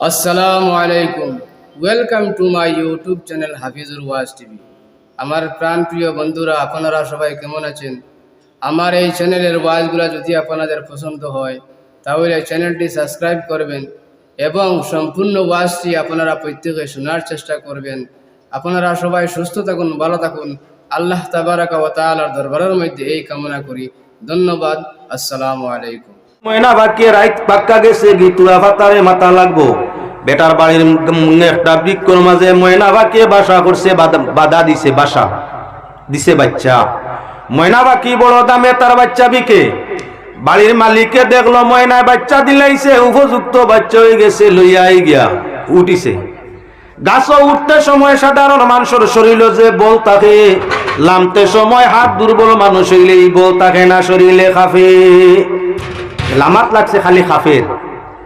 আসসালামু আলাইকুম। Welcome to my YouTube channel Hafizur was TV আমার প্রাণপ্রিয় বন্ধুরা, আপনারা সবাই কেমন আছেন? আমার এই চ্যানেলের ওয়াজগুলো যদি আপনাদের পছন্দ হয়, তাহলে চ্যানেলটি সাবস্ক্রাইব করবেন এবং সম্পূর্ণ ওয়াজটি আপনারা প্রত্যেকে শোনার চেষ্টা করবেন। আপনারা সবাই সুস্থ থাকুন, ভালো থাকুন। আল্লাহ তাবারাকা ও তাআলার দরবারের মধ্যে এই কামনা করি। ধন্যবাদ। আসসালামু আলাইকুম। ময়না বাক্যে রাইত পাক্কা গেছে গিতুয়া ফাতারে মাথা লাগবো। বেটার বাড়ির একটা বৃক্ষর মাঝে ময়না বাক্যে বাসা করছে বাধা দিছে, বাসা দিছে বাচ্চা। ময়না বাকি বড় দামে তার বাচ্চা বিকে। বাড়ির মালিককে দেখল ময়না বাচ্চা দিলাইছে, উপযুক্ত বাচ্চা হয়ে গেছে লইয়াই গিয়া উঠিছে। গাছ উঠতে সময় সাধারণ মানুষের শরীর যে বল থাকে। লামতে সময় হাত দুর্বল মানুষ হইলেই বল থাকে না, শরীরে খাফে। লামাত লাগছে খালি খাফের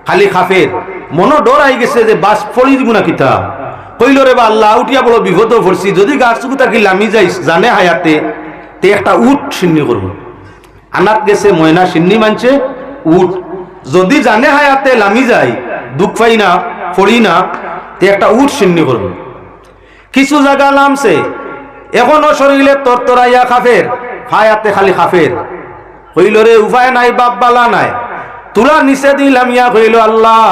খালি খাফের। মনো ডর আই গেছে যে বাস ফড়ি দিব না কিতা। কইল রে বা আল্লাহ, উঠিয়া বড় বিপদ পড়ছি, যদি গাছ চুকু তাকি লামি যাইস জানে হায়াতে, তে একটা উঠ সিন্নি করব। আনাত গেছে, ময়না সিন্নি মানছে উঠ যদি জানে হায়াতে লামি যায়, দুঃখ পাই না ফড়ি না, তে একটা উঠ সিন্নি করব। কিছু জায়গা নামছে এখনও শরীরে তরতরাইয়া খাফের ফায়াতে খালি খাফের। হইল রে, উপায় নাই, বাপ বালা নাই। তুলা নিচে দিলাম ইয়া হইল আল্লাহ।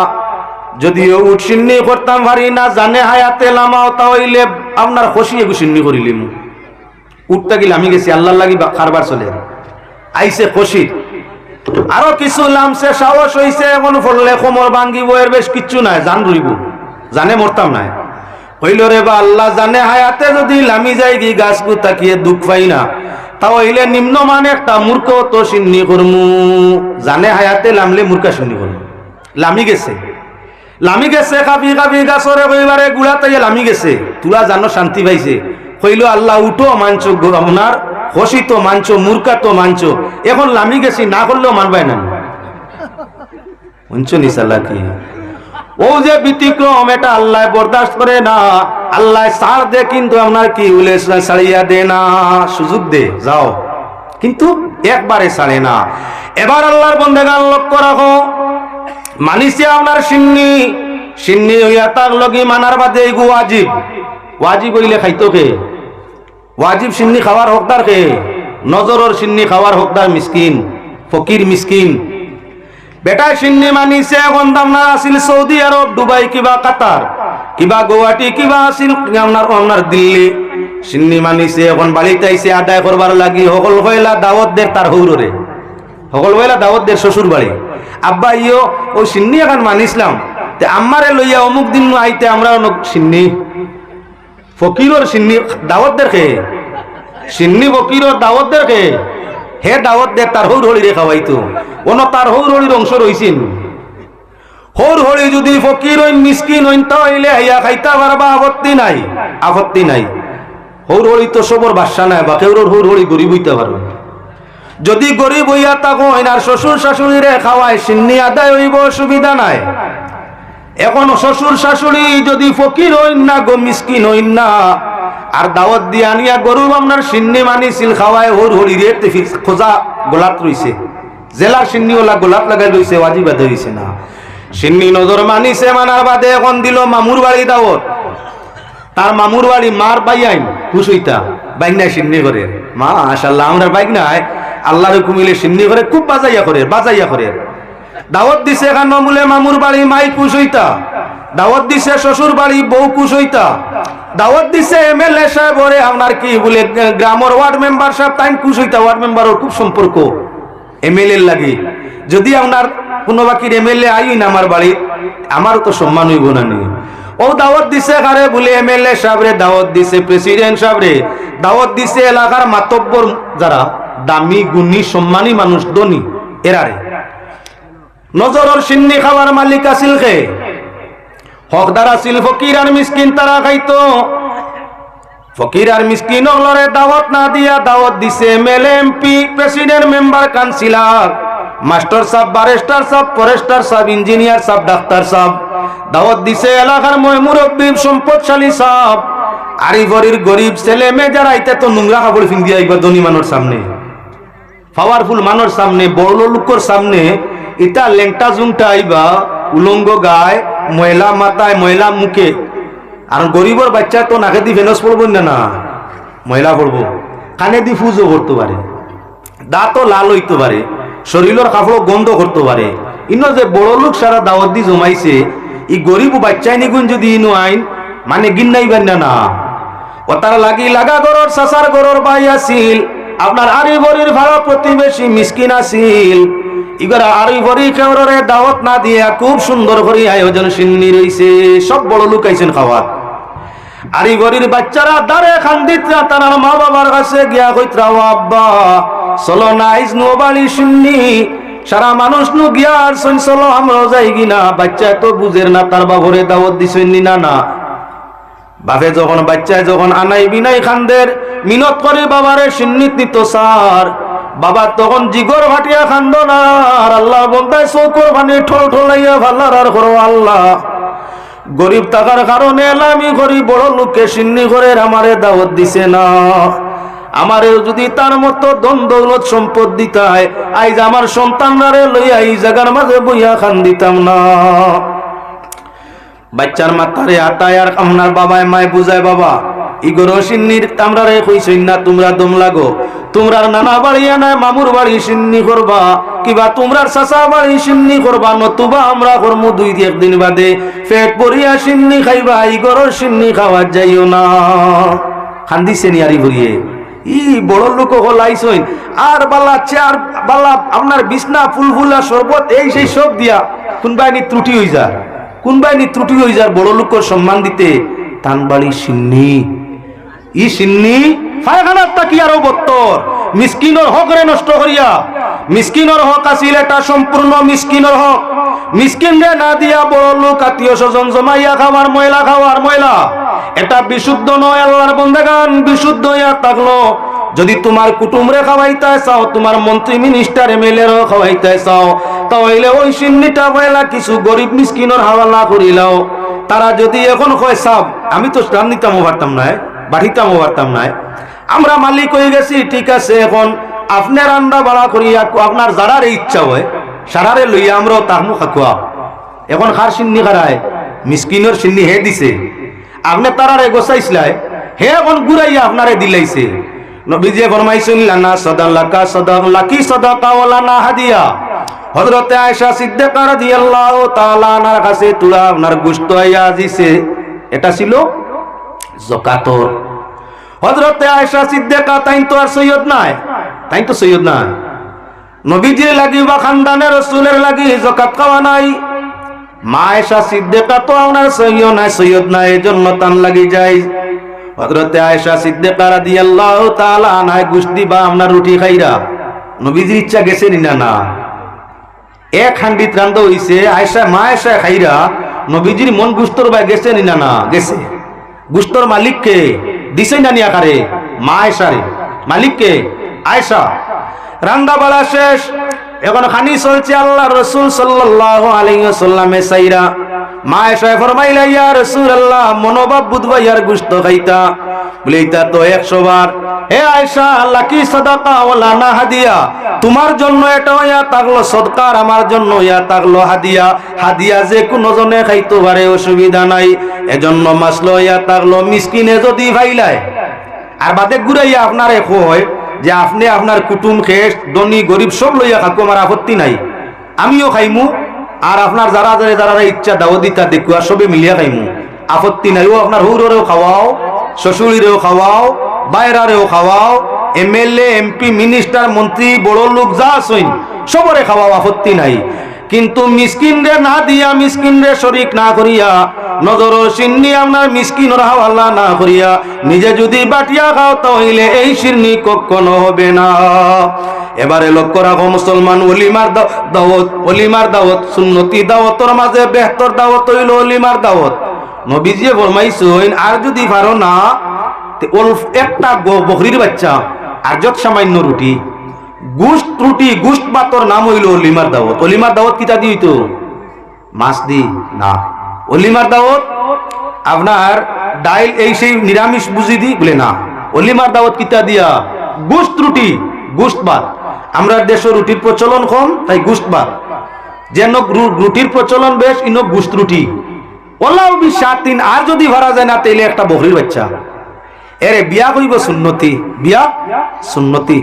যদিও উঠ সিন্নি করতাম পারি না জানে, হায়াতে লামাও তা হইলে আপনার খসিয়ে গুসিন্নি করিলিম। উঠটা গিলে আমি গেছি আল্লাহ লাগি খারবার চলে আইছে খসি। আরও কিছু লামছে, সাহস হইছে, এখন ফললে কোমর ভাঙ্গিব এর বেশ কিচ্ছু নাই, জান রইব। জানে মরতাম নাই। হইল রে বা আল্লাহ জানে, হায়াতে যদি লামি যাই গি গাছ তাকিয়ে দুঃখ পাই না। তাও হইলে নিম্ন মানে একটা মূর্খ তো সিন্নি করমু। জানে হায়াতে লামলে মূর্খা সিন্নি করমু। লামি গেছে। লামি গেছে কাপি কাপি গাছরে কইবারে গুড়া তাইয়ে লামি গেছে। তুলা জানো শান্তি পাইছে। কইল, আল্লাহ উঠো মানছ আপনার, হসি তো মানছ, মূর্খা তো মানছ। এখন লামি গেছি, না করলেও মানবাই না। শুনছো নিসাল্লা কি? ও যে ব্যতিক্রম, এটা আল্লাহ বরদাস্ত করে না। আল্লাহ সার দে, কিন্তু আপনার কি বলে ছাড়িয়া দে না। সুযোগ দে, যাও। কিন্তু একবারে ছাড়ে না। এবার আল্লাহর বন্ধে গান লক্ষ্য রাখো মানিছে আপনার সিন্নি। সিন্নি হইয়া তাক লগি মানার বাদে এগু ওয়াজিব। ওয়াজিব হইলে খাইতো কে? ওয়াজিব সিন্নি খাওয়ার হকদার কে? নজরর সিন্নি খাওয়ার হকদার মিসকিন, ফকির মিসকিন। বেটা সিন্নি মানিছে এখন আপনার আছিল সৌদি আরব, দুবাই কিবা কাতার, কিবা গুয়াহাটি, কিবা আছিল আপনার আপনার দিল্লি। সিন্নি মানিছে এখন বাড়িতে আইছে, আদায় করবার লাগি, সকল হইলা দাওয়াত দের তার হৌরে সকল হইলা দাওয়াত দের শ্বশুর বাড়ি আব্বা, ইয়ো, ওই সিন্নি এখন মানিছিলাম তে আমারে লইয়া অমুক দিন আইতে আমরা অনেক সিন্নি। ফকিরর সিন্নি দাওয়াত দের খে সিন্নি ফকিরর দাওয়াত দের খে হে দাওয়াত দে, তার হৌর হলি রে খাওয়াইতো অন তার হৌর হলির অংশ রইছেন। হৌর হলি যদি ফকির হইন, মিসকিন হইন তাহলে হইয়া খাইতা পারবা, আপত্তি নাই। আপত্তি নাই। হৌর হলি তো সবর বাসা নাই বা কেউর হৌর হলি গরিব হইতে পারবে। যদি গরিব হইয়া তাকো আর শ্বশুর শাশুড়িরে খাওয়ায়, সিন্নি আদায় হইব, সুবিধা নাই। এখন শ্বশুর শাশুড়ি যদি ফকির হইন না গো, মিসকিন হইন না আর দাওয়াত দিয়ে আনিয়া গরু আপনার সিন্নি মানি সিল খাওয়ায় হর হরি রে তেফি খোঁজা গোলাপ রইছে। জেলার সিন্নি ওলা গোলাপ লাগাই রইছে ওয়াজি বাদে হইছে না। সিন্নি নজর মানিছে, মানার বাদে এখন দিল মামুর বাড়ি দাওয়াত। তার মামুর বাড়ি মার বাই আইন খুশইতা বাইক নাই সিন্নি করে মা আশাল্লাহ আমরা বাইক নাই আল্লাহর হুকুমিলে সিন্নি করে খুব বাজাইয়া করে বাজাইয়া করে। দাওয়াত দিছে এখান বলে মামুর বাড়ি, মাই কুশ হইতা দাওয়াত দিছে শ্বশুর বাড়ি, বউ কুশ হইতা দাওয়াত দিছে এম এল এ সাহেব, ওরে আপনার কি বলে, গ্রামের ওয়ার্ড মেম্বার সাহেব, তাই কুশ হইতা ওয়ার্ড মেম্বারের খুব সম্পর্ক। এম এল এর লাগি। যদি আপনার কোনো বাকির এম এল এ আইন আমার বাড়ি, আমারও তো সম্মান হইব না নি। ও দাওয়াত দিছে কারে বলে এম এল এ সাহেবরে দাওয়াত দিছে প্রেসিডেন্ট সাহেবরে দাওয়াত দিছে এলাকার মাতব্বর যারা, দামি, গুণী, সম্মানী মানুষ, ধনী এরারে নজরর সিন্নি খাওয়ার মালিক আছিল খে হকদার আছিল ফকির আর মিসকিন, তারা খাইতো। ফকির আর মিসকিন লরে দাওয়াত না দিয়া দাওয়াত দিছে MLA MP president, member, councillor, master সাহেব বারেস্টার সাহেব ফরেস্টার সাহেব ইঞ্জিনিয়ার সাহেব ডাক্তার সাহেব দাওয়াত দিছে এলাকার ময় মুরব্বী, সম্পদশালী সাহেব আরিফরির গরিব ছেলে মেয়ে যারা, আইতে তো নোংরা কাপড় ফিন্দি আইবা ধনী মানুষ সামনে। পাওয়ারফুল মানুষ সামনে বড় লোকের সামনে এটা লেংটা জুংটা আইবা উলঙ্গ গায় ময়লা মাথায় ময়লা মুখে। আর গরিবর বাচ্চা তো নাকে দি ফেনস পড়ব না না ময়লা পড়ব। কানে দি ফুজও করতে পারে। দাঁতও লাল হইতে পারে। শরীরের কাপড় গন্ধ করতে পারে। ইনো যে বড় লোক সারা দাওয়াত দি জমাইছে, ই গরিব বাচ্চাই নিগুন যদি ইনো আইন মানে গিন্নাইবেন না না। ও তার লাগি লাগা গরর সাসার গরর বাই আসিল। আপনার আরি বরির ভাড়া প্রতিবেশী মিসকিন আসিল। ইগরা আরি বরি কেউরে দাওয়াত না দিয়া খুব সুন্দর করে আয়োজন সিন্নি রইছে। সব বড় লোক আইছেন খাওয়া আরি গরির বাচ্চারা দাঁড়ে খান্দিতরা তার মা বাবার কাছে গিয়া কইতরা, ও আব্বা, চলো নো বাড়ি শুননি সারা মানুষ নু গিয়া আর শুন, চলো, আমরাও যাই কিনা। বাচ্চা তো বুঝের না, তার বাবরে দাওয়াত দিছেন না না বাপে যখন বাচ্চায় যখন আনাই বিনাই খান্দের, মিনত করে বাবারে সিন্নিত নিত সার বাবা, তখন জিগর ভাটিয়া খান্দ না, আর আল্লাহ বলতায় চৌকর পানি ঠোল ঠোলাইয়া ভাল্লার আর করো আল্লাহ। গরিব থাকার কারণে আমি করি, বড় লোককে সিন্নি করে আমারে দাওয়াত দিছে না। আমারে যদি তার মতো দ্বন্দ্ব সম্পদ দিতায়, আইজ আমার সন্তানরা লইয়া এই জায়গার মাঝে বইয়া খান দিতাম না। বাচ্চার মাথারে আটায় আর আপনার বাবায় মায় বুঝায়, বাবা ইগর সিন্নির আমরা রে না, তোমরা দম লাগো। তোমরার নানা বাড়ি নাই মামুর বাড়ি সিন্নি করবা। কিবা তোমরার চাচা বাড়ি সিন্নি করবা, নতুবা আমরা করমু দুই একদিন বাদে। পেট পরিয়া সিন্নি খাইবা ইগর সিন্নি খাওয়া যাইও না। খান্দিছে নি আরি ভরিয়ে ই বড় লোক হলাইছইন আর বালা চার বালা আপনার বিছনা ফুল ফুলা শরবত, এই সেই সব দিয়া কোনবাই নি ত্রুটি হই যা কোনবাই নি ত্রুটি হই যার বড় লোকের সম্মান দিতে। তানবাড়ি সিন্নি। ই সিন্নি ফায়খানার তাকি আরও বত্তর মিসকিনর হক রে নষ্ট করিয়া। মিসকিনর হক আছিল এটা সম্পূর্ণ মিসকিনর হক। মিসকিন রে না দিয়া বড় লোক, আত্মীয় স্বজন জমাইয়া খাওয়ার ময়লা খাওয়ার ময়লা। এটা বিশুদ্ধ নয়, আল্লাহর বন্দেগান, বিশুদ্ধ ইয়া থাকল। যদি তোমার কুটুমরে খাওয়াইতে চাও, তোমার মন্ত্রী মিনিস্টার এমএলএরও খাওয়াইতে চাও, তাহলে ওই সিন্নিটা ময়লা কিছু গরিব মিসকিনর হাওয়ালা করিলাও। তারা যদি এখন কয়, সাব, আমি তো রান দিতামও পারতাম না বাড়িতামও পারতাম নাই। আমরা মালিক হয়ে গেছি, ঠিক আছে, এখন আপনি রান্না বাড়া করিয়া আপনার যারার ইচ্ছা হয়, সারারে লইয়া আমরাও তাহমু খাকুয়া এখন খার সিন্নি খারায়, মিসকিনের সিন্নি হে দিছে। আপনি তারারে গোসাইছিলাই হে এখন ঘুরাইয়া আপনারে দিলাইছে। নবীজি ফরমাইছেন, লানা সদাল্লাকা সদাক লাকি সদাকা ওয়ালা না হাদিয়া? হযরতে আয়েশা সিদ্দিকা রাদিয়াল্লাহু তাআলা আনার কাছে তুলা আপনার গুস্ত আইয়া দিছে। এটা ছিল যাকাতর হযরতে আয়েশা সিদ্দিকা, তাই তো আর সৈয়দ নাই। তাই তো সৈয়দ নাই। নবীজির লাগি বা খানদানের রসুলের লাগি যাকাত খাওয়া নাই। মা আয়েশা সিদ্দিকা তো আপনার সৈয়দ নাই সৈয়দ নাই, এজন্য তান লাগি যায় হযরতে আয়েশা সিদ্দিকা রাদিয়াল্লাহু তাআলা আনহা গুস্তি বা আপনার রুটি খাইরা, নবীজির ইচ্ছা গেছে নি না এক হান্ডিত রান্দ হইছে, আয়েশা, মা আয়েশা খাইরা, নবীজির মন গুস্তর বা গেছে না না? গেছে। গুস্তর মালিককে দিছে না আকারে মা আয়েশা রে মালিককে? আয়েশা। রান্দা বাড়া শেষ। এখন খানি চলছে আল্লাহ রসুল সাল্লাল্লাহু আলাইহি ওয়াসাল্লামে সাইরা। রাসূলুল্লাহ, মনোভাব খাইতা। ইতা তো 100 বার। হে আয়েশা, আল্লাহ, কি না হাদিয়া? তোমার জন্য এটা ইয়া তাগলো সদকার আমার জন্য ইয়া তাগলো হাদিয়া। হাদিয়া যে কোনো জনে খাইতে পারে, অসুবিধা নাই। এজন্য মাসলো ইয়া তাগলো মিসকিনে যদি ভাইলায়। আর বাদে ঘুরাইয়া আপনারে কয় যে আপনি আপনার কুটুম, খেস, ধনী, গরিব সব লইয়া খাকু আমার আপত্তি নাই। আমিও খাইমু, আর আপনার যারা যারা যারা ইচ্ছা দাও দিতা আর সবে মিলিয়া খাইমু। আপত্তি নাই, ও আপনার হুরেও খাওয়াও শ্বশুরেও খাওয়াও, বাইরারেও খাওয়াও, এমএলএ, এমপি, মিনিস্টার, মন্ত্রী বড় লোক যা আসইন সবরে খাওয়াও, আপত্তি নাই। কিন্তু মিসকিন রে না দিয়া মিসকিন রে শরিক না করিয়া, নজর সিন্নি আপনার মিসকিন হাওয়ালা না করিয়া, নিজে যদি বাটিয়া খাও তাহলে এই সিন্নি কখনো হবে না। এবারে লক্ষ্য রাখো মুসলমান, অলিমার দাও- দাওয়াত, অলিমার দাওয়াত, সুন্নতি দাওয়াতর মাঝে বেহতর দাওয়াত হইল অলিমার দাওয়াত। নবীজিয়ে ফরমাইছেন, আর যদি পারো না একটা বকরির বাচ্চা, আর যত সামান্য রুটি। গুস্ত রুটি, গুস্ত বাতর নাম হইল অলিমার দাওয়াত। অলিমার দাওয়াত কিতা দি হইতো? মাছ দি না। অলিমার দাওয়াত? আপনার ডাইল এই সেই নিরামিষ বুঝি দি? বলে না। অলিমার দাওয়াত কিতা দিয়া? গুস্ত রুটি, গুস্ত ভাত। আমরা দেশে রুটির প্রচলন কম, তাই গুস্ত ভাত। যেন রুটির প্রচলন বেশ, ইনো গুস্ত রুটি। ওলাও বি সাত দিন আর যদি ভাড়া যায় না, তাইলে একটা বকরির বাচ্চা। এরে, বিয়া কইব সুন্নতি? বিয়া? সুন্নতি।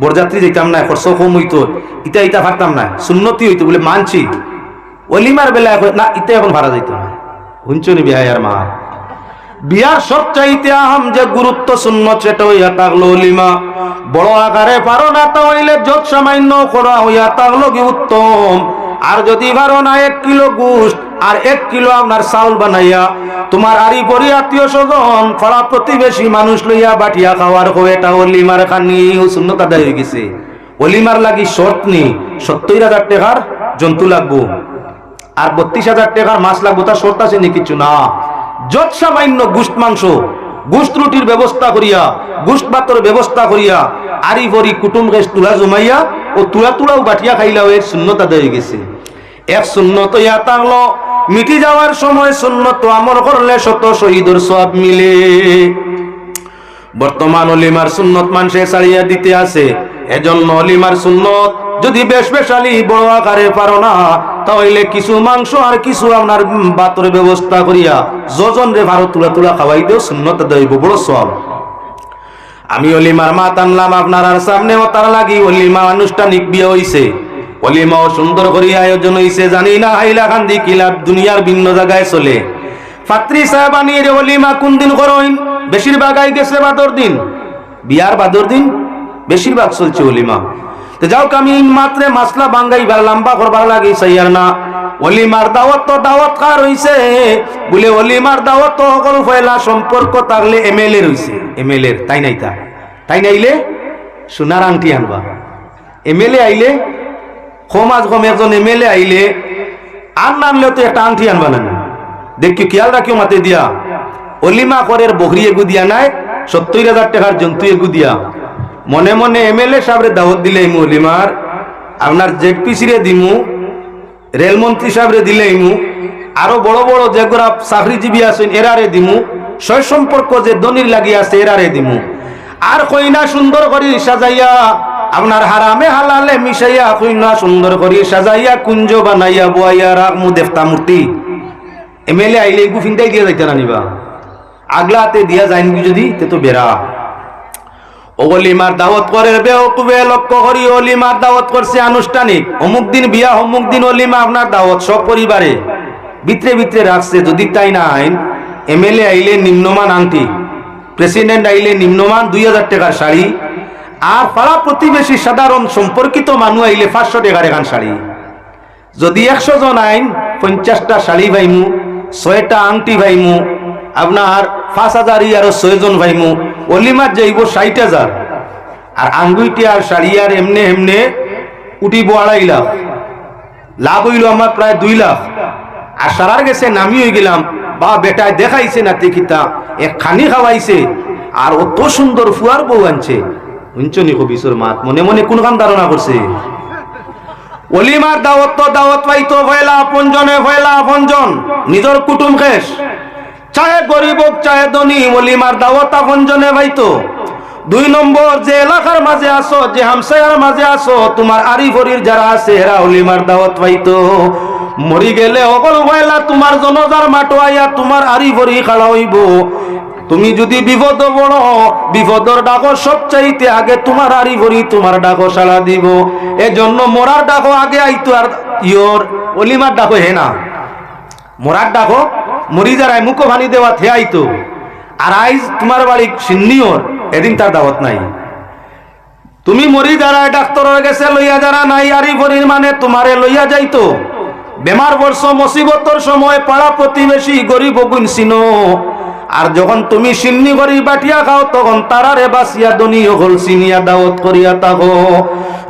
বরযাত্রী যেতাম না খরচ কম হইতো ইটা ইটা ভাবতাম না, সুন্নতি হইতো বলে মানছি। অলিমার বেলা এখন- না ইটা এখন ভাড়া যাইতো না। হুঞ্চনি বিয়া আর মা? বিয়ার সব চাইতে আহম যে গুরুত্ব শূন্য সেটা হইয়া থাকল অলিমা। বড় আকারে পারো না তা হইলে যত সামান্য করা হইয়া থাকল কি উত্তম। আর যদি পারো না এক কিলো গুস্ত আর এক কিলো আপনার চাউল বানাইয়া, তোমার আরি পরি আত্মীয় স্বজন ফলা প্রতিবেশী মানুষ লইয়া বাটিয়া খাওয়ার হো, এটা অলিমার খানি শূন্যত আদায় হয়ে গেছে। অলিমার লাগি শর্ত নেই, সত্তর হাজার টাকার জন্তু লাগবো। আর বত্রিশ হাজার টাকার মাছ লাগবো, তার শর্ত আছে নি কিছু? না। যত সামান্য গুস্ত মাংস গুস্ত রুটির ব্যবস্থা করিয়া গুস্ত ভাতর ব্যবস্থা করিয়া, আরি ভরি কুটুম গেছ তুলা জমাইয়া ও তুলা তুলাও বাটিয়া খাইলাও, এর শূন্যতা হয়ে গেছে। এক শূন্যত ইয়া তাংলো মিটি যাওয়ার সময় শূন্যত আমর করলে শত শহীদর সব মিলে। বর্তমান অলিমার সুন্নত মানুষে ছাড়িয়া দিতে আছে। এজন্য অলিমার সুন্নত যদি বেশ বেশালি বড় আকারে পারো না, তাহলে কিছু মাংস আর কিছু আপনার বাতর ব্যবস্থা করিয়া যজন রে ভারত তুলা তুলা খাওয়াই দিও সুন্নত দইব বড় সব আমি অলিমার মা টানলাম আপনার আর সামনে ও তার লাগি অলিমা আনুষ্ঠানিক বিয়ে হইছে। অলিমাও সুন্দর করিয়া আয়োজন হইছে, জানি না হাইলা খান্দি কিলাব দুনিয়ার ভিন্ন জায়গায় চলে। ফাত্রি সাহেবানির অলিমা, কোন দিন করইন? বেশিরভাগ আই গেছে বাদর দিন। বিয়ার বাদর দিন? বেশিরভাগ চলছে অলিমা। তো যাও আমি মাত্রে মাসলা বাঙ্গাইবার লম্বা করবার লাগি সাইয়ার না। অলিমার দাওয়াত তো দাওয়াত কার হইছে? বলে অলিমার দাওয়াত তো সকল ফয়লা সম্পর্ক থাকলে এমএলএ রইছে এমএলএ তাই নাই তা। তাই নাইলে সোনার আংটি আনবা। এমএলএ আইলে? সমাজ কম একজন এমএলএ আইলে, আর নামলে তো একটা আংটি আনবা না। দেখি খেয়াল রাখিও মাতে দিয়া। অলিমা করের বকরি এগু দিয়া নাই, সত্তর হাজার টাকার জন্তু এগু দিয়া। মনে মনে এমএলএ সাহেবের দাওয়াত দিলে ইমু অলিমার আপনার জেডপিসিরে দিমু, রেলমন্ত্রী সাহেবরে দিলে ইমু, আরও বড় বড় যেগুলা চাকরিজীবী আছেন এরারে দিমু, সয় সম্পর্ক যে দনির লাগি আছে এরারে দিমু। আর কইনা সুন্দর করি সাজাইয়া, আপনার হারামে হালালে মিশাইয়া কইনা সুন্দর করি সাজাইয়া, কুঞ্জ বানাইয়া, বুয়াইয়া, রাখমু দেবতা মূর্তি। এমএলএ আইলে এগু ফিনটাই দিয়া যাইতে না নিবা আগলাতে দিয়া যায়নি যদি, তে তো বেড়া। অলিমার দাওয়াত করে বেওকুবে লক্ষ্য করি অলিমার দাওয়াত করছে আনুষ্ঠানিক। অমুক দিন বিয়া, অমুক দিন অলিমা আপনার দাওয়াত সব পরিবারে ভিতরে ভিতরে রাখছে, যদি তাই না আইন, এমএলএ আইলে নিম্নমান আংটি, প্রেসিডেন্ট আইলে নিম্নমান দুই হাজার টাকার শাড়ি, আর পাড়া প্রতিবেশী সাধারণ সম্পর্কিত মানুষ আইলে পাঁচশো টাকার এখান শাড়ি। যদি একশো জন আইন, পঞ্চাশটা শাড়ি ভাইমু, ছয়টা আংটি ভাইমু, আপনার পাঁচ হাজার আর ছয়জন ভাইমু অলিমার যাইব ষাট হাজার। আর আঙ্গুইটি আর এমনে এমনে উঠিব আড়াই লাখ। লাভ হইল আমার প্রায় দুই লাখ। আর সারার গেছে নামি হয়ে গেলাম। বা বেটায় দেখাইছে না দেখিতা এক খানি খাওয়াইছে। আর অত সুন্দর ফুয়ার বউ আনছে। উঞ্চনি কবিসর মাত? মনে মনে কোন কাম ধারণা করছে? অলিমার দাওয়াত তো দাওয়াত পাইতো, ভয়লা আপনজনে ভয়লা আপনজন। নিজর কুটুম খেস চাহে গরিব হোক, চাহে ধনী অলিমার দাওয়াত আপনজনে ভাইতো দুই নম্বর, যে এলাকার মাঝে আসো, যে হামসায়ার মাঝে আসো, তোমার আরি ভরির যারা আছে, এরা অলিমার দাওয়াত পাইতো মরি গেলে অকল ভয়লা তোমার জনজার মাটো আইয়া তোমার আরি ভরি খাড়া হইব। তুমি যদি বিপদ বড়, বিপদর ডাকো সবচাইতে আগে তোমার আরি ভরি তোমার ডাকো সাড়া দিব। এজন্য মোরার ডাকো আগে আইতো আর ইয়োর অলিমার ডাকো হে না। মোরার ডাকো মরি যারাই মুখো ভানি দেওয়া থে আইতো আর আইজ তোমার বাড়ি সিন্নিওর এদিন তার দাওয়াত নাই। তুমি মরি যারা ডাক্তারের গেছে লইয়া যারা নাই, আরি মানে তোমারে লইয়া যাইতো। বেমার বর্ষ মুসিবতর সময় পাড়া প্রতিবেশী গরিব গুণ চিনো আর যখন তুমি সিন্নি করি বাটিয়া খাও, তখন তারারে বাসিয়া দনি হল সিনিয়া দাওয়াত করিয়া থাকো।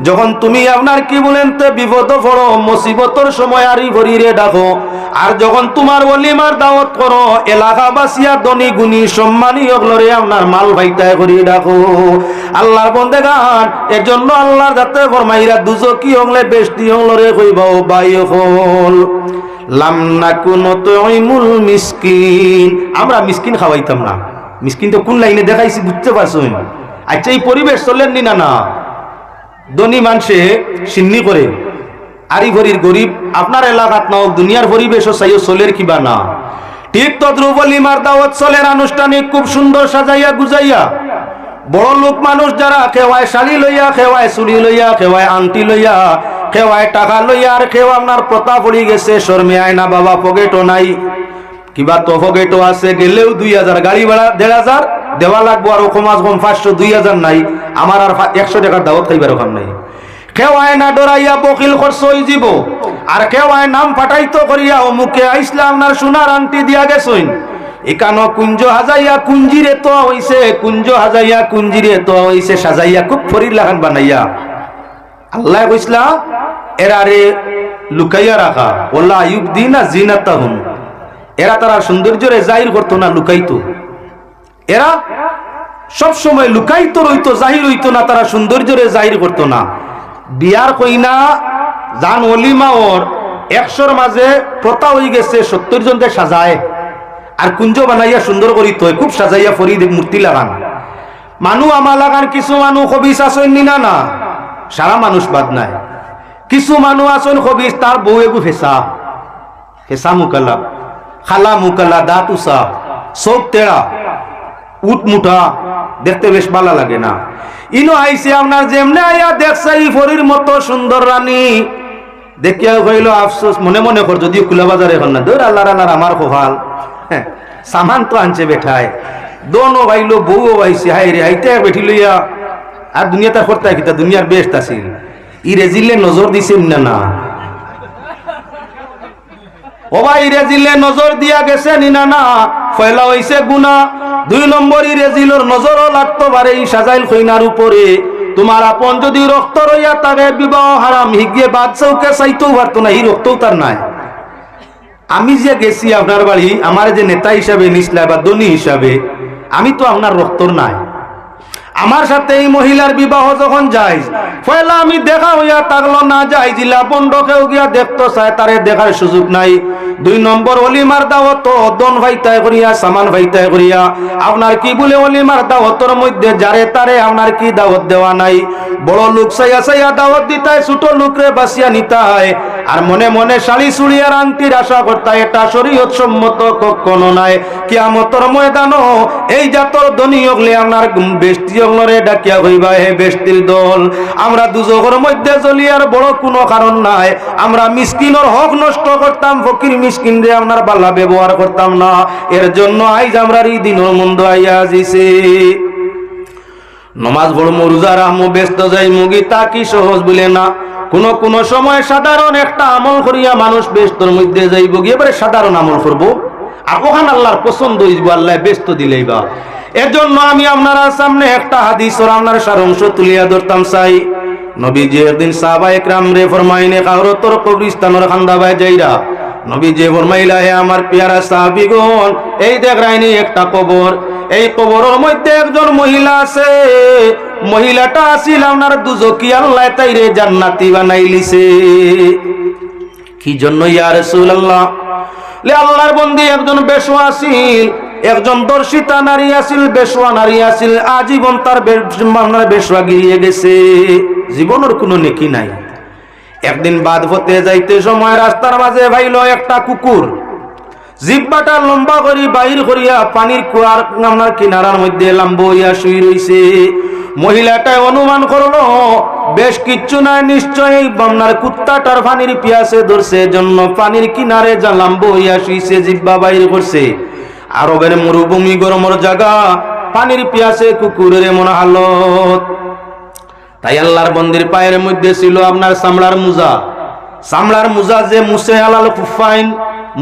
যখন তুমি আপনার কি বলেন তো বিপদ পড়ো, মুসিবতর সময় আরি ভরিরে ডাকো। আর যখন তোমার অলিমার দাওয়াত করো এলাকা বাসিয়া দনি গুনি সম্মানী হলরে আপনার মাল ভাইতায় করি ডাকো। আল্লাহর বন্দে গান এর জন্য আল্লাহর যাতে ফরমাইরা দুজকি হলে বেশটি হলরে কইবাও বাই হল লাম নাকুন তুইমুল মিসকিন। আমরা মিসকিন খাওয়াইতাম না। মিসকিন তো কোন লাইনে দেখাইছি বুঝতে পারছেন আচ্ছা এই পরিবেশ চলেন নি না না? ধনী মানুষে সিন্নি করে। আরি ভরির গরিব, আপনার এলাকাত নাও, দুনিয়ার পরিবেশও চাইও চলের কিবা না। ঠিক তদ্রুপ অলিমার দাওয়াত চলেন আনুষ্ঠানিক খুব সুন্দর সাজাইয়া গুজাইয়া। বড় লোক মানুষ যারা, খেওয়ায় শাড়ি লইয়া, খেওয়ায় চুরি লইয়া, খেওয়ায় আংটি লইয়া, খেওয়ায় টাকা লইয়া, আর খেও আপনার প্রতাপ পড়ি গেছে, শর্মে আয় না বাবা পকেটও নাই। কিবা তো পকেটও আছে, গেলেও দুই হাজার, গাড়ি ভাড়া দেড় হাজার, দেওয়া লাগবো আর কমাস কম পাঁচশো, দুই হাজার নাই। আমার আর একশো টাকার দাওয়াত খাইবার ওখান নাই। কেওয়ায় না ডরাইয়া বকিল খরচ হয়ে যাব আর কেওয়ায় নাম ফাটাইতো করিয়া ও মুখে আইসলা আপনার সোনার আংটি দিয়া গেছইন। একানো কুঞ্জ হাজাইয়া কুঞ্জিরে তো হইছে, কুঞ্জ হাজাইয়া কুঞ্জিরে তো হইছে, সাজাইয়া খুব ফরির লাগান বানাইয়া। আল্লাহ কইসলা এরারে লুকাইয়া রাখা। ওল্লা আয়ুব দিন জিনাতা হুন এরা তারা সৌন্দর্যরে জাহির করতো না, লুকাইতো। এরা সব সময় লুকাইতো রইতো, জাহির হইতো না, তারা সৌন্দর্যরে জাহির করতো না। বিয়ার কইনা, জান অলিমা ওর একশোর মাঝে প্রথা হয়ে গেছে সত্তর জনকে সাজায়। আর কুঞ্জ বানাইয়া সুন্দর করিত হয় খুব সাজাইয়া ফরি মূর্তি লাগান। মানু আমা লাগান, কিছু মানুষ হবিস আসেন নিনা না সারা মানুষ বাদ নাই। কিছু মানুষ আসেন হবিস তার বউ এগু ফেসা। ফেসা মুকাল্লা, খালা মুকাল্লা, দাঁত উষা চোখ তেড়া উট মুঠা দেখতে বেশ ভালো লাগে না। ইনো আইসে আপনার যেমনে আইয়া দেখছে ই ফরির মতো সুন্দর রানী। দেখিয়া কইল আফসোস মনে মনে কর যদি খুলা বাজারে এখন না। দৌড় আল্লাহ রানার আমার কপাল। হ্যাঁ, সামান তো আনছে বেঠায়। দোনো ভাইলো বউও ভাইছে হাই রে হাইতে বেঠি লইয়া। আর দুনিয়া তার করতে কিতা? দুনিয়ার বেস্ট আছিল। ই রেজিলে নজর দিছে না না? ও ভাই, রেজিলে নজর দিয়া গেছে নিনা না ফয়লা হইছে গুনা দুই নম্বর রেজিলর নজরও লাগতো পারে সাজাইল খৈনার উপরে। তোমার আপন যদি রক্ত রইয়া তারে বিবাহ হারাম হিগিয়ে বাদ চৌকে চাইতেও পারতো না, এই রক্তও তার নাই। আমি যে গেছি আপনার বাড়ি, আমার যে নেতা হিসাবে নিসলা বা দনি হিসাবে, আমি তো আপনার রক্তর নাই। আমার সাথে এই মহিলার বিবাহ যখন যাই পয়লা আমি দেখা হইয়া থাকল না যাই, জিলা বন্ধকেও গিয়া দেখতো চায় তারে দেখার সুযোগ নাই। দুই নম্বর অলিমার দাওয়াত, দন ভাইতায় করিয়া, সামান ভাইতায় করিয়া। আপনার কি বলে অলিমার দাওয়াতর মধ্যে, যারে তারে আপনার কি দাওয়াত দেওয়া নাই? বড় লোক সাইয়া সাইয়া দাওয়াত দিতায়, ছোট লোকরে বাসিয়া নিতায়। আর মনে মনে শাড়ি চুড়িয়ার আংটির আশা করতায়, এটা শরীয়ত সম্মত কখনো নাই। কিয়ামতর ময়দানও এই জাতর ধনী হগলে আপনার বেষ্টি হগলরে ডাকিয়া হইবা হে বেষ্টির দল, আমরা দুজগর মধ্যে জ্বলিয়ার বড় কোনো কারণ নাই। আমরা মিসকিনর হক নষ্ট করতাম, ফকির মিসকিন রে আপনার বাল্লা ব্যবহার করতাম না। এর জন্য আইজ আমরা এই দিনের মন্দ আইয়া জিছে নমাজ পড়মু, রোজা রাহমু ব্যস্ত যাই মুগি তা কি সহজ বলে না। কোন কোন সময় সাধারণ একটা আমল করিয়া মানুষ ব্যস্তর মধ্যে যাইব, গিয়ে এবারে সাধারণ আমল করব। আর ওখানে আল্লাহর পছন্দ হইব, আল্লাহ ব্যস্ত দিলেই বা। এর জন্য আমি আপনার সামনে একটা হাদিস ওর আপনার সারাংশ তুলিয়া ধরতাম চাই নবীজি একদিন সাহাবা একরাম রে ফরমাইনে কাহর তোর কবরিস্তানের খান্দাবাই যাইরা। নবী যে ফরমাইলা, হে আমার পেয়ারা সাহাবিগণ, এই দেখ রাইনি একটা কবর। এই কবরের মধ্যে একজন মহিলা আছে। মহিলাটা আসিল আপনার দুজকি আল্লাহ তাইরে জান্নাতি বানাইলিছে। কি জন্য ইয়া রাসূলুল্লাহ? লে আল্লাহর বন্দি একজন বেশোয়া আছিল একজন দর্শিতা নারী আছিল, বেশোয়া নারী আছিল, আজীবন তার বেশোয়া গিয়ে গেছে। জীবনের কোনো নেকি নাই। একদিন বাদ হতে যাইতে সময় রাস্তার মাঝে ভাইল একটা কুকুর। জিব্বাটা লম্বা করি বাহির করিয়া পানির কুয়ার আপনার কিনারার মধ্যে লাম্ব হইয়া শুই রইছে। মহিলাটাই অনুমান করল, বেশ কিচ্ছু নাই, নিশ্চয়ই আপনার কুত্তাটার পানির পিয়াসে ধরছে জন্য পানির কিনারে যা লাম্ব হইয়া শুইছে, জিব্বা বাহির করছে। আরবের মরুভূমি গরমের জায়গা, পানির পিয়াসে কুকুরের এমন হালত। তাই আল্লাহর বন্দির পায়ের মধ্যে ছিল আপনার সামলার মুজা। সামলার মুজা যে মুসে আলাল কুফাইন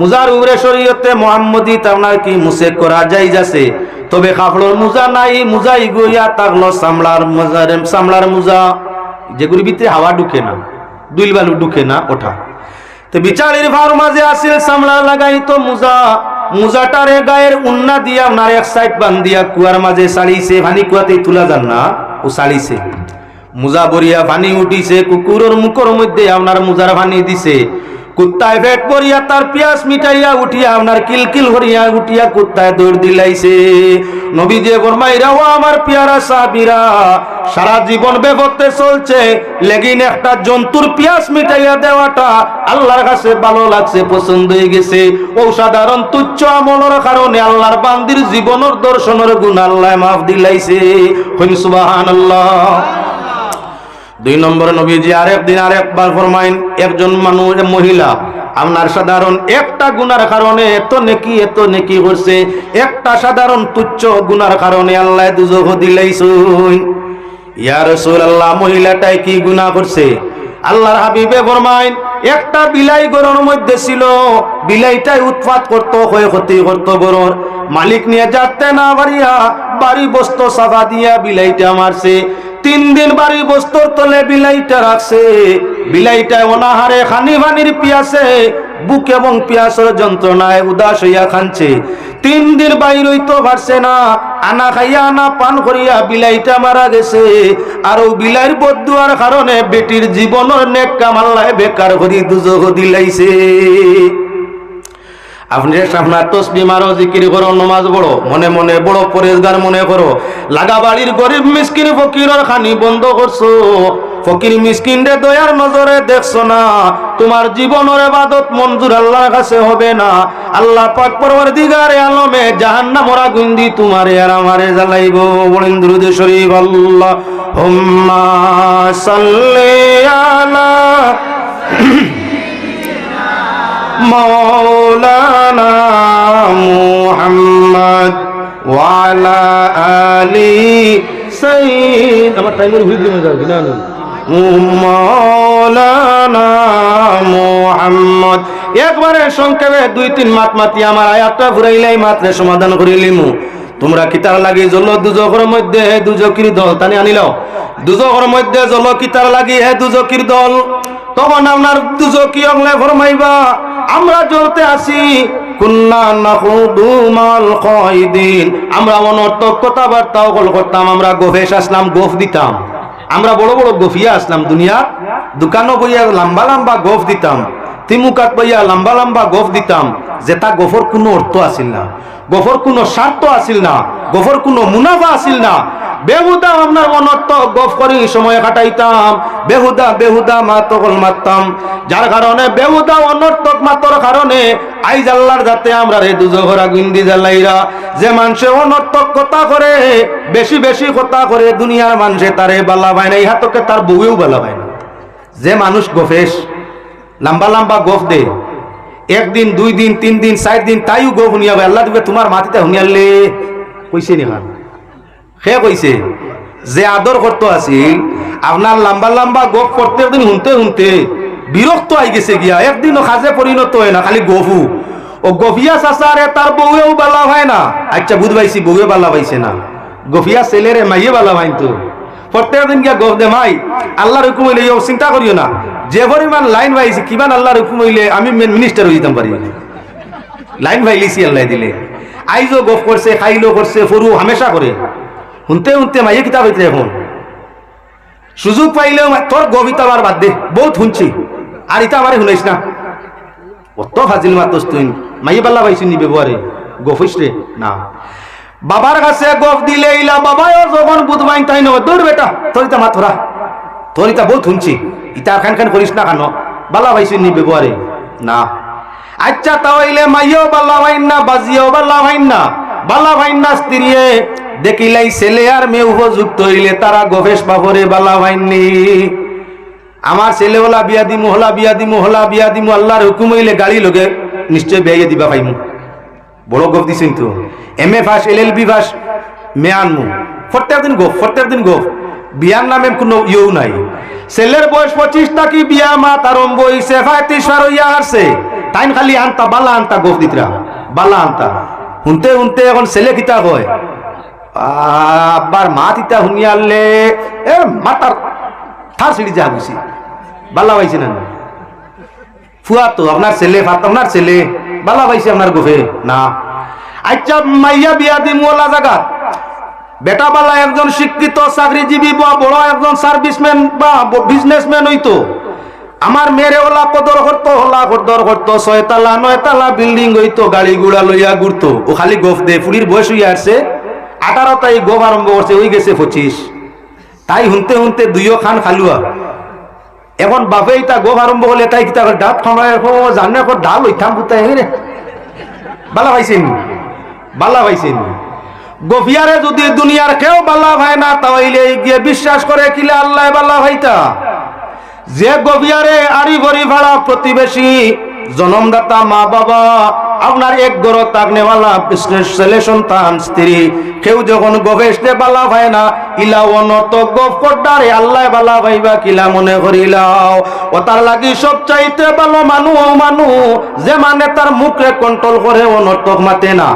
মুজার উপরে শরীয়তে মোহাম্মদী আপনার কি মুসে করা যাই যাচ্ছে তবে কাপড়ের মুজা নাই, মুজাই গইয়া তাকলো সামলার মুজার সামলার মুজা। যেগুলি ভিতরে হাওয়া ঢুকে না দুইল বালু ঢুকে না ওঠা। তো বিচারের ভার মাঝে আসিল সামলা লাগাই তো মুজা। মুজাটারে গায়ের উন্না দিয়া ওনার এক সাইড বান দিয়া কুয়ার মাঝে সাড়িছে ভানি কুয়াতেই তুলা যান না, ও সাড়িছে মুজা বরিয়া ভানি উঠিছে, কুকুরের মুখর মধ্যে আপনার মুজার ভানি দিছে। কুত্তায় পেট পরিয়া তার পিয়াস মিটাইয়া উঠিয়া আপনার কিলকিল করিয়া উঠিয়া কুত্তায় দৌড় দিলাইছে। নবী যে ফরমাইরা, ও আমার পিয়ারা সাহাবীরা, সারা জীবন বেপথে চলছে, লেগিন একটা জন্তুর পিয়াস মিটাইয়া দেওয়াটা আল্লাহর কাছে ভালো লাগছে, পছন্দ হয়ে গেছে। ও তুচ্ছ আমলের কারণে আল্লাহর বান্দির জীবনের দর্শনের গুণ আল্লাহ মাফ দিলাইছে। হইন সুবহানাল্লাহ। দুই নম্বরে নবীজি আরেকদিন আরেকবার ফরমাইন, একজন মানুষ মহিলা, আপনার সাধারণ একটা গুনার কারণে এত নেকি এত নেকি করছে, একটা সাধারণ তুচ্ছ গুনার কারণে আল্লাহ দুজহ দিলাইছুন ইয়া রাসূলুল্লাহ, মহিলাটাই কি গুনাহ করছে? আল্লাহর হাবিবে ফরমাইন, একটা বিলাই গরুর মধ্যে ছিল, বিলাইটাই উৎপাত করত হয়ে ক্ষতি করতো গরুর। মালিক নিয়ে যাতে না পারিয়া বাড়ি বস্তু সাফা দিয়া বিলাইটা মারছে। তিন দিন বাড়ি বস্তুর তলে বিলাইটা রাখছে। বিলাইটা অনাহারে খানি ভানির পিয়াসে বুক এবং পিয়াসের যন্ত্রণায় উদাস হইয়া খানছে। তিন দিন বাইর হইতে পারছে না, আনা খাইয়া আনা পান করিয়া বিলাইটা মারা গেছে। আর ও বিলাইর বদুয়ার কারণে বেটির জীবনের নেক কামাল্লায় বেকার করি দুজহ দিলাইছে। আপনি আপনার তসবি মারো, জিকির করো, নমাজ পড়ো, মনে মনে বড় পরেজগার মনে করো। লাগা বাড়ির গরিব মিসকিন ফকিরের খানি বন্ধ করছ। ফকির মিসকিন রে দয়ার নজরে দেখছ না। তোমার জীবনের এবাদত মঞ্জুর আল্লাহর কাছে হবে না। আল্লাহ পাক পরওয়ার দিগারে আলমে জাহান্নাম ওরা গুন্দি তোমারে আর আমারে জ্বালাইব। বলেন দুরুদ শরীফ আল্লাহ হুম্মা সাল্লি আলা مولانا محمد وعلى آل سيد আমার টাইমের ভিড় দিয়ে যাও কিনা মৌলানা মোহাম্মদ একবারে সংক্ষেপে দুই তিন মাত মাতি আমার আয়াতটা ঘুরাইলাই মাত্রে সমাধান করিলিমু তোমরা কিতার লাগি জল দুজকের মধ্যে হে দুজকির দল তানি আনিল দুজকের মধ্যে জল কিতার লাগি হে দুজকির দল তখন আপনার দুজকি অংলে ফরমাইবা? আমরা জ্বলতে আসি। আমরা অনর্থক কথাবার্তা কল করতাম, আমরা গোফেশ আসলাম, গোফ দিতাম। আমরা বড় বড় আসলাম দুনিয়া, দোকানও বইয়া লম্বা লম্বা গোফ দিতাম। তিমুকাত বইয়া লম্বা লম্বা গোফ দিতাম। যেটা গোফর কোনো অর্থ আসিল না। গোফর কোনো স্বার্থ আসিল না। গোফর কোনো মুনাফা আসিল না। বেহুদা আপনার অনর্থ গফ করি, সময় কাটাইতাম। বেহুদা বেহুদা মাতকল মারতাম। যার কারণে বেহুদা অনর্থক মাতর কারণে আইজ আল্লাহর যাতে আমরা রে দুজোহরা গুন্দি জ্বালাইরা। যে মানুষে অনর্থক কথা করে, বেশি বেশি কথা করে, দুনিয়ার মানুষে তারে বালা পায় না ইহাতকে তার বউয়েও বালা পায় না। যে মানুষ গফেশ, লম্বা লম্বা গফ দে। একদিন, দুই দিন, তিন দিন, চার দিন, তাইও গো শুনিয়াবে আল্লাহ দিবে তোমার মাটিতে শুনিয়ালে কইছে নি খান সে কইছে যে আদর করতে আছিল আপনার লম্বা লম্বা গপ প্রত্যেক দিন শুনতে শুনতে বিরক্ত আই গেছে গিয়া। একদিনও খাজে পরিণত হয় না, খালি গফু। ও গফিয়া চাচারে তার বউয়েও বালা হয় না। আচ্ছা বুধ পাইছি বউয়ে বালা পাইছে না। গফিয়া ছেলেরে, মাইয়ে বালা পাইন তো। প্রত্যেক দিন গিয়া গফ দে, মাই, আল্লাহর হুকুম হইলে ইয়ো চিন্তা করিও না। যে পরিমাণ লাইন পাইছি কিমান আল্লাহর হুকুম হইলে আমি মিনিস্টার হয়ে যেতাম পারি। লাইন ভাই ভাইলিছি আল্লাহ দিলে। আইজো গফ করছে খাইলো করছে, ফরু হামেশা করে। শুনতে শুনতে মাইয়ে কিতাব হইতে এখন সুযোগ পাইলেও মা- তোর গবিতা আমার বাদ দে বহুত শুনছি আর ইটা আমারে শুনাইস না অত ফাজিল মাতস তুই মাইয়ে পাল্লা পাইছি নি ব্যবহারে গফিস রে না বাবার কাছে গফ দিলে ইলা বাবাও যখন বুধ বাইন তাই নয় দৌড় বেটা তোর ইতা মাত ধরা তোর ইতা বহুত শুনছি ইতা খান খান করিস না কেন বালা পাইছি নি ব্যবহারে না আচ্ছা তাহলে মাইও বাল্লা ভাইন না বাজিও বাল্লা ভাইন না বাল্লা ভাইন না স্ত্রীয়ে দেখিলাই ছেলে আর মেয়ে উপযুক্ত হইলে তারা গভেশ বাবরে বালা ভাইননি আমার ছেলে হলা বিয়া দিমু, হলা বিয়া দিমু, হলা বিয়া দিমু, আল্লাহর হুকুম হইলে গাড়ি লগে নিশ্চয় বেয়ে দিবা পাইমু। বড় গপ দিছেন তো M A ফাস, L L B ফাস, মে আনমু। প্রত্যেক দিন গোফ প্রত্যেক দিন গোফ। বিয়ার নামে কোনো ইয়েও নাই। ছেলের বয়স পঁচিশ টাকি বিয়া মা তার বইছে পঁয়ত্রিশ বার ইয়া আসছে তাইন খালি আনতা, বালা আনতা গোফ দিতরা, বালা আনতা। শুনতে শুনতে এখন ছেলে কিতা কয় আব্বার মা তিতা শুনিয়ালে এ মাতার থার সিঁড়ি যা বুঝি বালা পাইছে না ফুয়া তো, আপনার ছেলে, ফাত আপনার ছেলে বালা পাইছে আপনার গোফে? না। আচ্ছা মাইয়া বিয়া দি মোলা জায়গা বেটা বালা একজন শিক্ষিত, চাকরিজীবী বা বড় একজন সার্ভিসম্যান বা বিজনেসম্যান হইতো। আমার মেরে ওলা কদর করতো, ওলা কদর করতো, ছয়তালা, নয়তালা বিল্ডিং হইতো, গাড়ি গুড়া লইয়া ঘুরতো। ও খালি গোফ দে, ফুলির বয়স হইয়া আসছে। আঠারো তাই গোফ আরম্ভ করছে, ওই গেছে পঁচিশ। তাই শুনতে শুনতে দুইও খান খালুয়া। এখন বাপে ইতা গোফ আরম্ভ হলে তাই কিতা করে ডাব খামায় জানে এখন ডাল হইতাম বুতাই রে বালা পাইছেন? বালা পাইছেন? গফিয়ারে যদি দুনিয়ার কেউ বালা ভাই না তাহলে গিয়ে বিশ্বাস করে কিলে আল্লাহ বালা ভাইতা? যে গভিয়ারে আড়ি ভরি ভাড়া প্রতিবেশী জনমদাতা মা বাবা আপনার এক গড় তাকনেওয়ালা ছেলে, সন্তান, স্ত্রী। কেউ যখন গভেশতে বালা ভাই না, ইলা অনত গফ করডারে আল্লাহ বালা ভাইবা কিলা মনে করিলাও। ও তার লাগি সব চাইতে ভালো মানু, ও মানু, যে মানে তার মুখে কন্ট্রোল করে, অনর্থক মাতে না।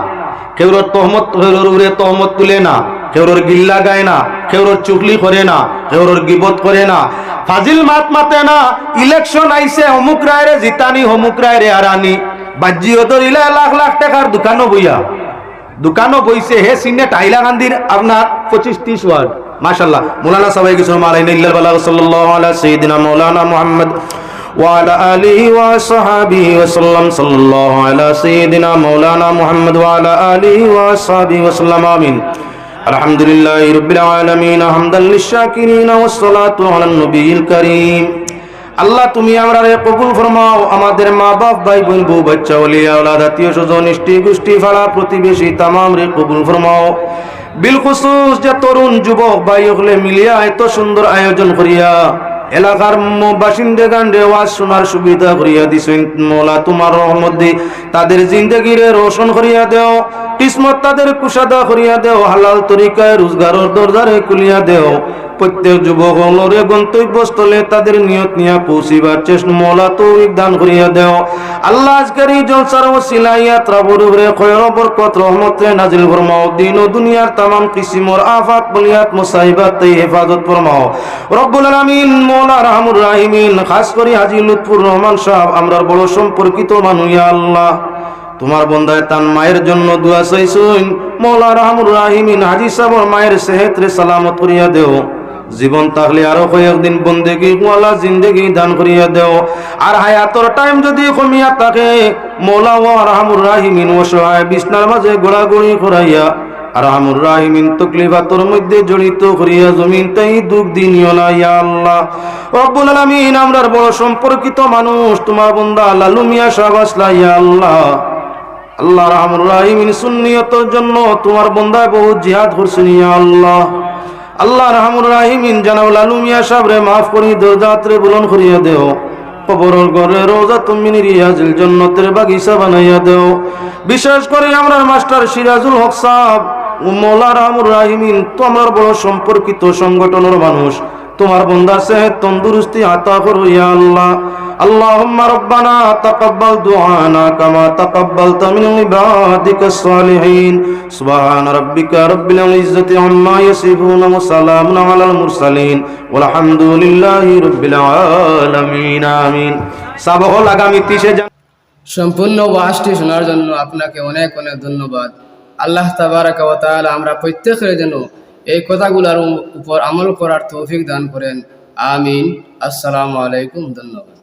উড়ে তহমত তুলে না। কেউর গিল্লা গায় না কেউর চুকলি করে না কেউর গিবত করে না ফাজিল মাত মাতে না ইলেকশন আইছে অমুক রায় রে জিতানি অমুক রায় রে আরানি বাজ্যিও ধরিলে লাখ লাখ টাকার দোকানও বইয়া দোকানও বইছে হে সিনে টাইলা গান্ধীর আপনার পঁচিশ ত্রিশ ওয়ার্ড মাশাল্লাহ মৌলানা সবাই কিছু মালাইন ইল্লাল বালাগ সাল্লাল্লাহু আলা সাইয়্যিদিনা মাওলানা মুহাম্মদ وعلى آله وصحبه وسلم صلى الله على سيدنا مولانا محمد وعلى آله وصحبه وسلم آمين الحمد لله رب العالمين حمدا للشاكرين والصلاة على النبي الكريم আল্লাহ তুমি আমরা কবুল ফরমাও আমাদের মা বাপ ভাই বোন বউ বাচ্চা ওলিয়া ওলাদ আত্মীয় স্বজন ইষ্টি গোষ্ঠী ফাড়া প্রতিবেশী তামাম রে কবুল ফরমাও বিলখুসুস যে তরুণ যুবক ভাই হলে মিলিয়া এত সুন্দর আয়োজন করিয়া এলাকার বাসিন্দে গান্ডে ওয়াজ শোনার সুবিধা করিয়া দিছেন। মোলা, তোমার রহমত দি। তাদের জিন্দগিরে রোশন করিয়া দেও, কিসমত তাদের কুশাদা করিয়া দেও, হালাল তরিকায় রোজগারের দরজারে খুলিয়া দেও। প্রত্যেক যুবক হলরে গন্তব্যস্থলে তাদের নিয়ত নিয়া পৌঁছিবার চেষ্টা মোলা তৌফিক দান করিয়া দেও। আল্লাহ আজকের এই জলসার ওসিলা ইয়াত্রা বরুরে খয়র বরকত, রহমতে নাজিল ফরমাও। দিন ও দুনিয়ার তামাম কিসিমর আফাত বলিয়াত মুসাইবাত তাই হেফাজত ফরমাও। রব্বুল আলামিন মৌলা রাহমুর রাহিমিন, খাস করে হাজি লুৎফুর রহমান সাহেব, আমরার বড় সম্পর্কিত মানুষ আল্লাহ। তোমার বন্দায় তার মায়ের জন্য দোয়া চাইছুন মৌলা রাহমুর রাহিমিন, হাজি সাহেবর মায়ের সেহেত রে সালামত করিয়া দেও। জীবন তাহলে আরও কয়েকদিন বন্দেগি ওয়ালা জিন্দেগি দান করিয়া দেও। আর হায়াতর টাইম যদি কমিয়া থাকে মৌলা ও রাহমুর রাহিমিন ও সহায় বিছনার মাঝে গোড়াগড়ি করাইয়া আরহামুর রাহিমিন তকলিফাতর মধ্যে জড়িত করিয়া জমিন তাই দুঃখ দিনিও না, ইয়া আল্লাহ। রব্বুল আলামিন আমরার বড় সম্পর্কিত মানুষ, তোমার বন্দা লালু মিয়া ইয়া আল্লাহ। আল্লাহ রহমুর রাহিমিন সুন্নিয়তের জন্য তোমার বন্দায় বহু জিহাদ করছেন, ইয়া আল্লাহ। আল্লাহ রহমুর রাহিমিন, জানাউল আলুমিয়া মিয়া সাহেবরে মাফ করি দরজাত্রে বুলন করিয়া দেও। তুমি বাগিচা বানাইয়া দেও। বিশেষ করে আমরা মাস্টার হক সাহ রাহিমিন তোমার বড় সম্পর্কিত সংগঠনের মানুষ। তোমার বন্দার সেহেত তন্দুরুস্তি আতা করো ইয়া আল্লাহ اللهم ربنا تقبل دعانا كما تقبلت من عبادك الصالحين سبحان ربك رب العزة عما يصفون وسلام على المرسلين والحمد لله رب العالمين آمين সাবহ আগামী তিরিশে জান সম্পূর্ণ ওয়াজটি শোনার জন্য আপনাকে অনেক অনেক ধন্যবাদ আল্লাহ তাবারাক ওয়া তাআলা আমরা প্রত্যেকের যেন এই কথাগুলোর উপর আমল করার তৌফিক দান করেন। আমিন। আসসালামু আলাইকুম ধন্যবাদ।